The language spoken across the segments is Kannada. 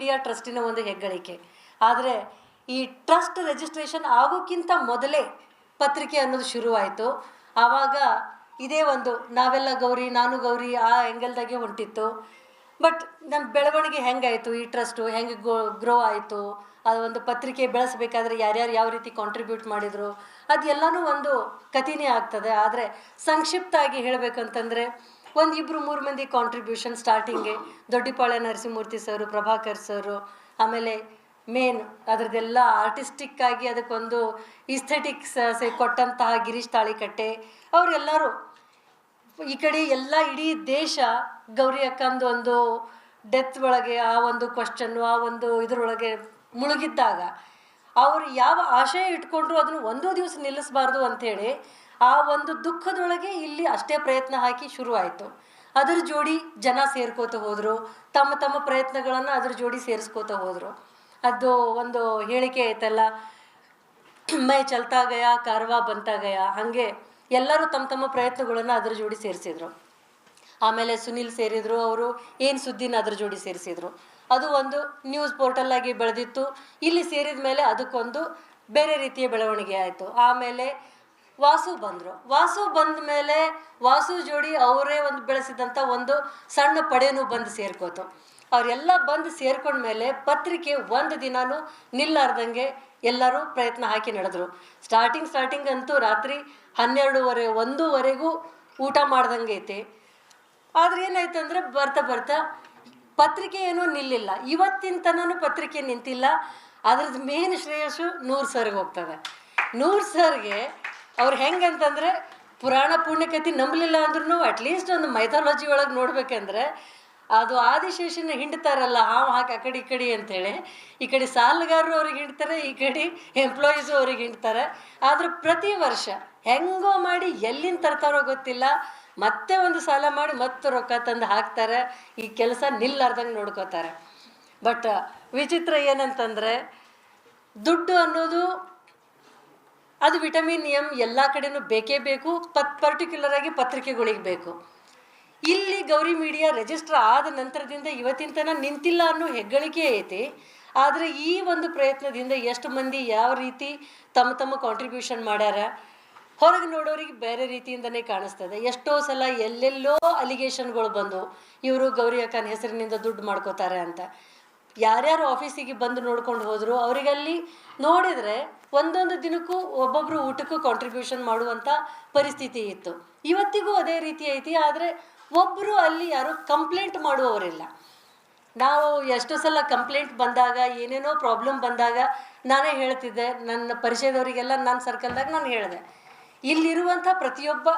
ಮೀಡಿಯಾ ಟ್ರಸ್ಟಿನ ಒಂದು ಹೆಗ್ಗಳಿಕೆ. ಆದರೆ ಈ ಟ್ರಸ್ಟ್ ರಿಜಿಸ್ಟ್ರೇಷನ್ ಆಗೋಕ್ಕಿಂತ ಮೊದಲೇ ಪತ್ರಿಕೆ ಅನ್ನೋದು ಶುರುವಾಯಿತು. ಆವಾಗ ಇದೇ ಒಂದು, ನಾವೆಲ್ಲ ಗೌರಿ, ನಾನು ಗೌರಿ, ಆ ಎಂಗಲ್ದಾಗೆ ಹೊಂಟಿತ್ತು. ಬಟ್ ನಮ್ಮ ಬೆಳವಣಿಗೆ ಹೆಂಗಾಯಿತು ಈ ಟ್ರಸ್ಟು ಹೆಂಗೆ ಗೋ ಗ್ರೋ ಆಯಿತು? ಅದು ಒಂದು ಪತ್ರಿಕೆ ಬೆಳೆಸಬೇಕಾದ್ರೆ ಯಾರ್ಯಾರು ಯಾವ ರೀತಿ ಕಾಂಟ್ರಿಬ್ಯೂಟ್ ಮಾಡಿದರು? ಅದೆಲ್ಲನೂ ಒಂದು ಕಥೆನೇ ಆಗ್ತದೆ. ಆದರೆ ಸಂಕ್ಷಿಪ್ತ ಆಗಿ ಹೇಳಬೇಕಂತಂದರೆ ಒಂದು ಇಬ್ಬರು ಮೂರು ಮಂದಿ ಕಾಂಟ್ರಿಬ್ಯೂಷನ್ ಸ್ಟಾರ್ಟಿಂಗೆ ದೊಡ್ಡಿಪಾಳೆ ನರಸಿಂಹಮೂರ್ತಿ ಸರು, ಪ್ರಭಾಕರ್ ಸರು, ಆಮೇಲೆ ಮೇನ್ ಅದರದ್ದೆಲ್ಲ ಆರ್ಟಿಸ್ಟಿಕ್ ಆಗಿ ಅದಕ್ಕೊಂದು ಇಸ್ಥೆಟಿಕ್ಸ್ ಕೊಟ್ಟಂತಹ ಗಿರೀಶ್ ತಾಳಿಕಟ್ಟೆ, ಅವರೆಲ್ಲರೂ ಈ ಕಡೆ ಎಲ್ಲ ಇಡೀ ದೇಶ ಗೌರಿ ಅಕ್ಕಂದು ಒಂದು ಡೆತ್ ಒಳಗೆ ಆ ಒಂದು ಕ್ವಶನ್ನು ಆ ಒಂದು ಇದರೊಳಗೆ ಮುಳುಗಿದ್ದಾಗ ಅವರು ಯಾವ ಆಶಯ ಇಟ್ಕೊಂಡ್ರು ಅದನ್ನು ಒಂದೂ ದಿವಸ ನಿಲ್ಲಿಸಬಾರ್ದು ಅಂಥೇಳಿ ಆ ಒಂದು ದುಃಖದೊಳಗೆ ಇಲ್ಲಿ ಅಷ್ಟೇ ಪ್ರಯತ್ನ ಹಾಕಿ ಶುರುವಾಯಿತು ಅದರ ಜೋಡಿ ಜನ ಸೇರ್ಕೋತ ಹೋದರು. ತಮ್ಮ ತಮ್ಮ ಪ್ರಯತ್ನಗಳನ್ನು ಅದ್ರ ಜೋಡಿ ಸೇರಿಸ್ಕೋತ ಹೋದರು. ಅದು ಒಂದು ಹೇಳಿಕೆ ಐತಲ್ಲ, ಮೈ ಚಲ್ತಾ ಗಯಾ, ಕಾರ್ವಾ ಬಂತಾ ಗಯಾ, ಹಾಗೆ ಎಲ್ಲರೂ ತಮ್ಮ ತಮ್ಮ ಪ್ರಯತ್ನಗಳನ್ನು ಅದರ ಜೋಡಿ ಸೇರಿಸಿದ್ರು. ಆಮೇಲೆ ಸುನಿಲ್ ಸೇರಿದ್ರು ಅವರು, ಏನು ಸುದ್ದಿನ ಅದ್ರ ಜೋಡಿ ಸೇರಿಸಿದ್ರು. ಅದು ಒಂದು ನ್ಯೂಸ್ ಪೋರ್ಟಲ್ ಆಗಿ ಬೆಳೆದಿತ್ತು. ಇಲ್ಲಿ ಸೇರಿದ ಮೇಲೆ ಅದಕ್ಕೊಂದು ಬೇರೆ ರೀತಿಯ ಬೆಳವಣಿಗೆ ಆಯಿತು. ಆಮೇಲೆ ವಾಸು ಬಂದರು. ವಾಸು ಬಂದ ಮೇಲೆ ವಾಸು ಜೋಡಿ ಅವರೇ ಒಂದು ಬೆಳೆಸಿದಂಥ ಒಂದು ಸಣ್ಣ ಪಡೆನೂ ಬಂದು ಸೇರ್ಕೋತು. ಅವರೆಲ್ಲ ಬಂದು ಸೇರ್ಕೊಂಡ ಮೇಲೆ ಪತ್ರಿಕೆ ಒಂದು ದಿನಾನು ನಿಲ್ಲಾರ್ದಂಗೆ ಎಲ್ಲರೂ ಪ್ರಯತ್ನ ಹಾಕಿ ನಡೆದ್ರು. ಸ್ಟಾರ್ಟಿಂಗ್ ಸ್ಟಾರ್ಟಿಂಗ್ ಅಂತೂ ರಾತ್ರಿ ಹನ್ನೆರಡೂವರೆ, ಒಂದೂವರೆಗೂ ಊಟ ಮಾಡ್ದಂಗೆ ಐತಿ. ಆದ್ರೆ ಏನಾಯ್ತು ಅಂದ್ರೆ ಬರ್ತಾ ಬರ್ತಾ ಪತ್ರಿಕೆ ಏನೂ ನಿಲ್ಲಿಲ್ಲ. ಇವತ್ತಿನ ತನೂ ಪತ್ರಿಕೆ ನಿಂತಿಲ್ಲ. ಅದ್ರದ್ದು ಮೇನ್ ಶ್ರೇಯಸ್ಸು ನೂರು ಸರ್ಗೆ ಹೋಗ್ತದೆ. ನೂರು ಸರ್ಗೆ ಅವ್ರು ಹೆಂಗಂತಂದ್ರೆ ಪುರಾಣ ಪುಣ್ಯಕಥೆ ನಂಬಲಿಲ್ಲ ಅಂದ್ರೂ ಅಟ್ಲೀಸ್ಟ್ ಒಂದು ಮೈಥಾಲಜಿ ಒಳಗೆ ನೋಡ್ಬೇಕಂದ್ರೆ ಅದು ಆದಿಶೇಷನ ಹಿಂಡ್ತಾರಲ್ಲ, ಹಾವು ಹಾಕಿ ಆ ಕಡೆ ಈ ಕಡೆ ಅಂತೇಳಿ. ಈ ಕಡೆ ಸಾಲಗಾರರು ಅವ್ರಿಗೆ ಹಿಂಡ್ತಾರೆ, ಈ ಕಡೆ ಎಂಪ್ಲಾಯೀಸು ಅವ್ರಿಗೆ ಹಿಂಡ್ತಾರೆ. ಆದ್ರೆ ಪ್ರತಿ ವರ್ಷ ಹೆಂಗೋ ಮಾಡಿ ಎಲ್ಲಿಂದ ತರ್ತಾರೋ ಗೊತ್ತಿಲ್ಲ. ಮತ್ತೆ ಒಂದು ಸಾಲ ಮಾಡಿ ಮತ್ತೆ ರೊಕ್ಕ ತಂದು ಹಾಕ್ತಾರೆ. ಈ ಕೆಲಸ ನಿಲ್ಲಾರ್ದಂಗೆ ನೋಡ್ಕೋತಾರೆ. ಬಟ್ ವಿಚಿತ್ರ ಏನಂತಂದರೆ, ದುಡ್ಡು ಅನ್ನೋದು ಅದು ವಿಟಮಿನ್ ಎಂ ಎಲ್ಲ ಕಡೆನೂ ಬೇಕೇ ಬೇಕು. ಪತ್ ಪರ್ಟಿಕ್ಯುಲರ್ ಆಗಿ ಪತ್ರಿಕೆಗಳಿಗೆ ಬೇಕು. ಇಲ್ಲಿ ಗೌರಿ ಮೀಡಿಯಾ ರಿಜಿಸ್ಟರ್ ಆದ ನಂತರದಿಂದ ಇವತ್ತಿನ ತನಕ ನಿಂತಿಲ್ಲ ಅನ್ನೋ ಹೆಗ್ಗಳಿಕೆ ಐತಿ. ಆದರೆ ಈ ಒಂದು ಪ್ರಯತ್ನದಿಂದ ಎಷ್ಟು ಮಂದಿ ಯಾವ ರೀತಿ ತಮ್ಮ ತಮ್ಮ ಕಾಂಟ್ರಿಬ್ಯೂಷನ್ ಮಾಡ್ಯಾರ ಹೊರಗೆ ನೋಡೋರಿಗೆ ಬೇರೆ ರೀತಿಯಿಂದನೇ ಕಾಣಿಸ್ತದೆ. ಎಷ್ಟೋ ಸಲ ಎಲ್ಲೆಲ್ಲೋ ಅಲಿಗೇಷನ್ಗಳು ಬಂದು ಇವರು ಗೌರಿ ಅಕ್ಕನ ಹೆಸರಿನಿಂದ ದುಡ್ಡು ಮಾಡ್ಕೋತಾರೆ ಅಂತ. ಯಾರ್ಯಾರು ಆಫೀಸಿಗೆ ಬಂದು ನೋಡ್ಕೊಂಡು ಹೋದ್ರು, ಅವರಿಗಲ್ಲಿ ನೋಡಿದರೆ ಒಂದೊಂದು ದಿನಕ್ಕೂ ಒಬ್ಬೊಬ್ಬರು ಊಟಕ್ಕೂ ಕಾಂಟ್ರಿಬ್ಯೂಷನ್ ಮಾಡುವಂಥ ಪರಿಸ್ಥಿತಿ ಇತ್ತು. ಇವತ್ತಿಗೂ ಅದೇ ರೀತಿ ಐತಿ, ಆದರೆ ಒಬ್ಬರು ಅಲ್ಲಿ ಯಾರು ಕಂಪ್ಲೇಂಟ್ ಮಾಡುವವರಿಲ್ಲ. ನಾವು ಎಷ್ಟೋ ಸಲ ಕಂಪ್ಲೇಂಟ್ ಬಂದಾಗ, ಏನೇನೋ ಪ್ರಾಬ್ಲಮ್ ಬಂದಾಗ ನಾನೇ ಹೇಳ್ತಿದ್ದೆ, ನನ್ನ ಪರಿಚಯದವರಿಗೆಲ್ಲ ನನ್ನ ಸರ್ಕಲ್ದಾಗ ನಾನು ಹೇಳಿದೆ. ಇಲ್ಲಿರುವಂಥ ಪ್ರತಿಯೊಬ್ಬ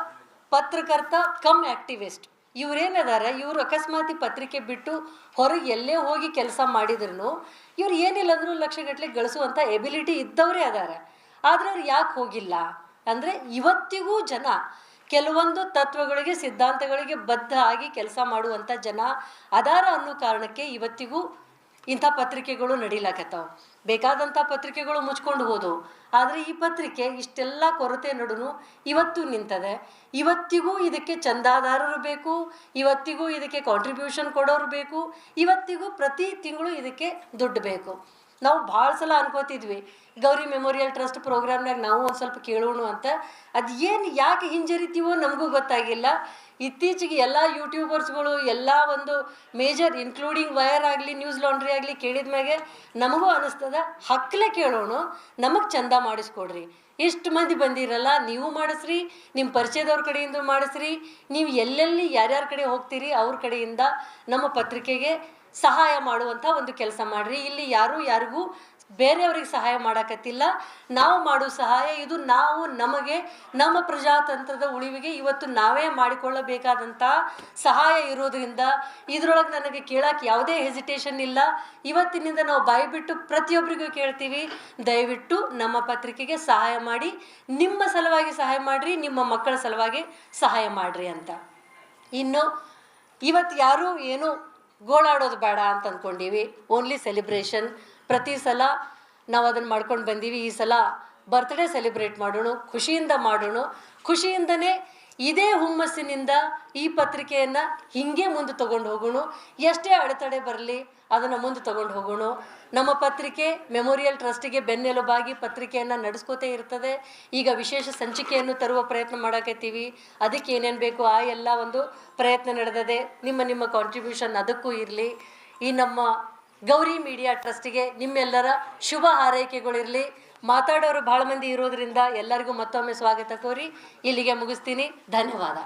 ಪತ್ರಕರ್ತ ಕಮ್ ಆಕ್ಟಿವಿಸ್ಟ್. ಇವ್ರೇನದಾರ ಇವರು ಅಕಸ್ಮಾತಿ ಪತ್ರಿಕೆ ಬಿಟ್ಟು ಹೊರಗೆ ಎಲ್ಲೇ ಹೋಗಿ ಕೆಲಸ ಮಾಡಿದ್ರು ಇವ್ರು ಏನಿಲ್ಲ ಅಂದ್ರೂ ಲಕ್ಷಗಟ್ಟಲೆ ಗಳಿಸುವಂಥ ಎಬಿಲಿಟಿ ಇದ್ದವರೇ ಅದಾರೆ. ಆದ್ರೆ ಅವ್ರು ಯಾಕೆ ಹೋಗಿಲ್ಲ? ಅಂದರೆ ಇವತ್ತಿಗೂ ಜನ ಕೆಲವೊಂದು ತತ್ವಗಳಿಗೆ, ಸಿದ್ಧಾಂತಗಳಿಗೆ ಬದ್ಧ ಆಗಿ ಕೆಲಸ ಮಾಡುವಂಥ ಜನ ಅದಾರ ಅನ್ನೋ ಕಾರಣಕ್ಕೆ ಇವತ್ತಿಗೂ ಇಂಥ ಪತ್ರಿಕೆಗಳು ನಡೀಲಾಕತ್ತಾವ. ಬೇಕಾದಂಥ ಪತ್ರಿಕೆಗಳು ಮುಚ್ಕೊಂಡು ಹೋದವು. ಆದರೆ ಈ ಪತ್ರಿಕೆ ಇಷ್ಟೆಲ್ಲ ಕೊರತೆ ನಡುನು ಇವತ್ತು ನಿಂತದೆ. ಇವತ್ತಿಗೂ ಇದಕ್ಕೆ ಚಂದಾದಾರರು ಬೇಕು, ಇವತ್ತಿಗೂ ಇದಕ್ಕೆ ಕಾಂಟ್ರಿಬ್ಯೂಷನ್ ಕೊಡೋರು ಬೇಕು, ಇವತ್ತಿಗೂ ಪ್ರತಿ ತಿಂಗಳು ಇದಕ್ಕೆ ದುಡ್ಡು ಬೇಕು. ನಾವು ಭಾಳ ಸಲ ಅನ್ಕೋತಿದ್ವಿ, ಗೌರಿ ಮೆಮೋರಿಯಲ್ ಟ್ರಸ್ಟ್ ಪ್ರೋಗ್ರಾಮ್ನಾಗ ನಾವು ಒಂದು ಸ್ವಲ್ಪ ಕೇಳೋಣ ಅಂತ. ಅದು ಏನು ಯಾಕೆ ಹಿಂಜರಿತೀವೋ ನಮಗೂ ಗೊತ್ತಾಗಿಲ್ಲ. ಇತ್ತೀಚೆಗೆ ಎಲ್ಲ ಯೂಟ್ಯೂಬರ್ಸ್ಗಳು ಎಲ್ಲ ಒಂದು ಮೇಜರ್ ಇನ್ಕ್ಲೂಡಿಂಗ್ ವಯರ್ ಆಗಲಿ ನ್ಯೂಸ್ ಲಾಂಡ್ರಿ ಆಗಲಿ ಕೇಳಿದ ಮ್ಯಾಗೆ ನಮಗೂ ಅನಿಸ್ತದ ಹಕ್ಕಲೆ ಕೇಳೋಣ, ನಮಗೆ ಚಂದ ಮಾಡಿಸ್ಕೊಡ್ರಿ. ಇಷ್ಟು ಮಂದಿ ಬಂದಿರಲ್ಲ, ನೀವು ಮಾಡಿಸ್ರಿ ನಿಮ್ಮ ಪರಿಚಯದವ್ರ ಕಡೆಯಿಂದ ಮಾಡಿಸ್ರಿ, ನೀವು ಎಲ್ಲೆಲ್ಲಿ ಯಾರ್ಯಾರ ಕಡೆ ಹೋಗ್ತೀರಿ ಅವ್ರ ಕಡೆಯಿಂದ ನಮ್ಮ ಪತ್ರಿಕೆಗೆ ಸಹಾಯ ಮಾಡುವಂಥ ಒಂದು ಕೆಲಸ ಮಾಡಿರಿ. ಇಲ್ಲಿ ಯಾರು ಯಾರಿಗೂ ಬೇರೆಯವ್ರಿಗೆ ಸಹಾಯ ಮಾಡಕತ್ತಿಲ್ಲ. ನಾವು ಮಾಡೋ ಸಹಾಯ ಇದು ನಾವು, ನಮಗೆ, ನಮ್ಮ ಪ್ರಜಾತಂತ್ರದ ಉಳಿವಿಗೆ ಇವತ್ತು ನಾವೇ ಮಾಡಿಕೊಳ್ಳಬೇಕಾದಂಥ ಸಹಾಯ ಇರೋದ್ರಿಂದ ಇದರೊಳಗೆ ನನಗೆ ಕೇಳಕ್ಕೆ ಯಾವುದೇ ಹೆಸಿಟೇಷನ್ ಇಲ್ಲ. ಇವತ್ತಿನಿಂದ ನಾವು ಬಾಯಿಬಿಟ್ಟು ಪ್ರತಿಯೊಬ್ಬರಿಗೂ ಕೇಳ್ತೀವಿ, ದಯವಿಟ್ಟು ನಮ್ಮ ಪತ್ರಿಕೆಗೆ ಸಹಾಯ ಮಾಡಿ, ನಿಮ್ಮ ಸಲುವಾಗಿ ಸಹಾಯ ಮಾಡಿರಿ, ನಿಮ್ಮ ಮಕ್ಕಳ ಸಲುವಾಗಿ ಸಹಾಯ ಮಾಡಿರಿ ಅಂತ. ಇನ್ನು ಇವತ್ತು ಯಾರೂ ಏನು ಗೋಳಾಡೋದು ಬೇಡ ಅಂತ ಅಂದ್ಕೊಂಡೀವಿ ಓನ್ಲಿ ಸೆಲೆಬ್ರೇಷನ್ ಪ್ರತಿ ಸಲ ನಾವು ಅದನ್ನು ಮಾಡ್ಕೊಂಡು ಬಂದೀವಿ. ಈ ಸಲ ಬರ್ತ್ಡೇ ಸೆಲೆಬ್ರೇಟ್ ಮಾಡೋಣ, ಖುಷಿಯಿಂದ ಮಾಡೋಣ. ಖುಷಿಯಿಂದನೇ ಇದೇ ಹುಮ್ಮಸ್ಸಿನಿಂದ ಈ ಪತ್ರಿಕೆಯನ್ನು ಹಿಂಗೆ ಮುಂದೆ ತಗೊಂಡು ಹೋಗೋಣ. ಎಷ್ಟೇ ಅಡೆತಡೆ ಬರಲಿ ಅದನ್ನು ಮುಂದೆ ತಗೊಂಡು ಹೋಗೋಣ. ನಮ್ಮ ಪತ್ರಿಕೆ ಮೆಮೋರಿಯಲ್ ಟ್ರಸ್ಟಿಗೆ ಬೆನ್ನೆಲುಬಾಗಿ ಪತ್ರಿಕೆಯನ್ನು ನಡೆಸ್ಕೋತೇ ಇರ್ತದೆ. ಈಗ ವಿಶೇಷ ಸಂಚಿಕೆಯನ್ನು ತರುವ ಪ್ರಯತ್ನ ಮಾಡಕತ್ತೀವಿ. ಅದಕ್ಕೆ ಏನೇನು ಬೇಕು ಆ ಎಲ್ಲ ಒಂದು ಪ್ರಯತ್ನ ನಡೆದದೆ. ನಿಮ್ಮ ನಿಮ್ಮ ಕಾಂಟ್ರಿಬ್ಯೂಷನ್ ಅದಕ್ಕೂ ಇರಲಿ. ಈ ನಮ್ಮ ಗೌರಿ ಮೀಡಿಯಾ ಟ್ರಸ್ಟಿಗೆ ನಿಮ್ಮೆಲ್ಲರ ಶುಭ ಹಾರೈಕೆಗಳಿರಲಿ. ಮಾತಾಡೋರು ಭಾಳ ಮಂದಿ ಇರೋದ್ರಿಂದ ಎಲ್ಲರಿಗೂ ಮತ್ತೊಮ್ಮೆ ಸ್ವಾಗತ ಕೋರಿ ಇಲ್ಲಿಗೆ ಮುಗಿಸ್ತೀನಿ. ಧನ್ಯವಾದ.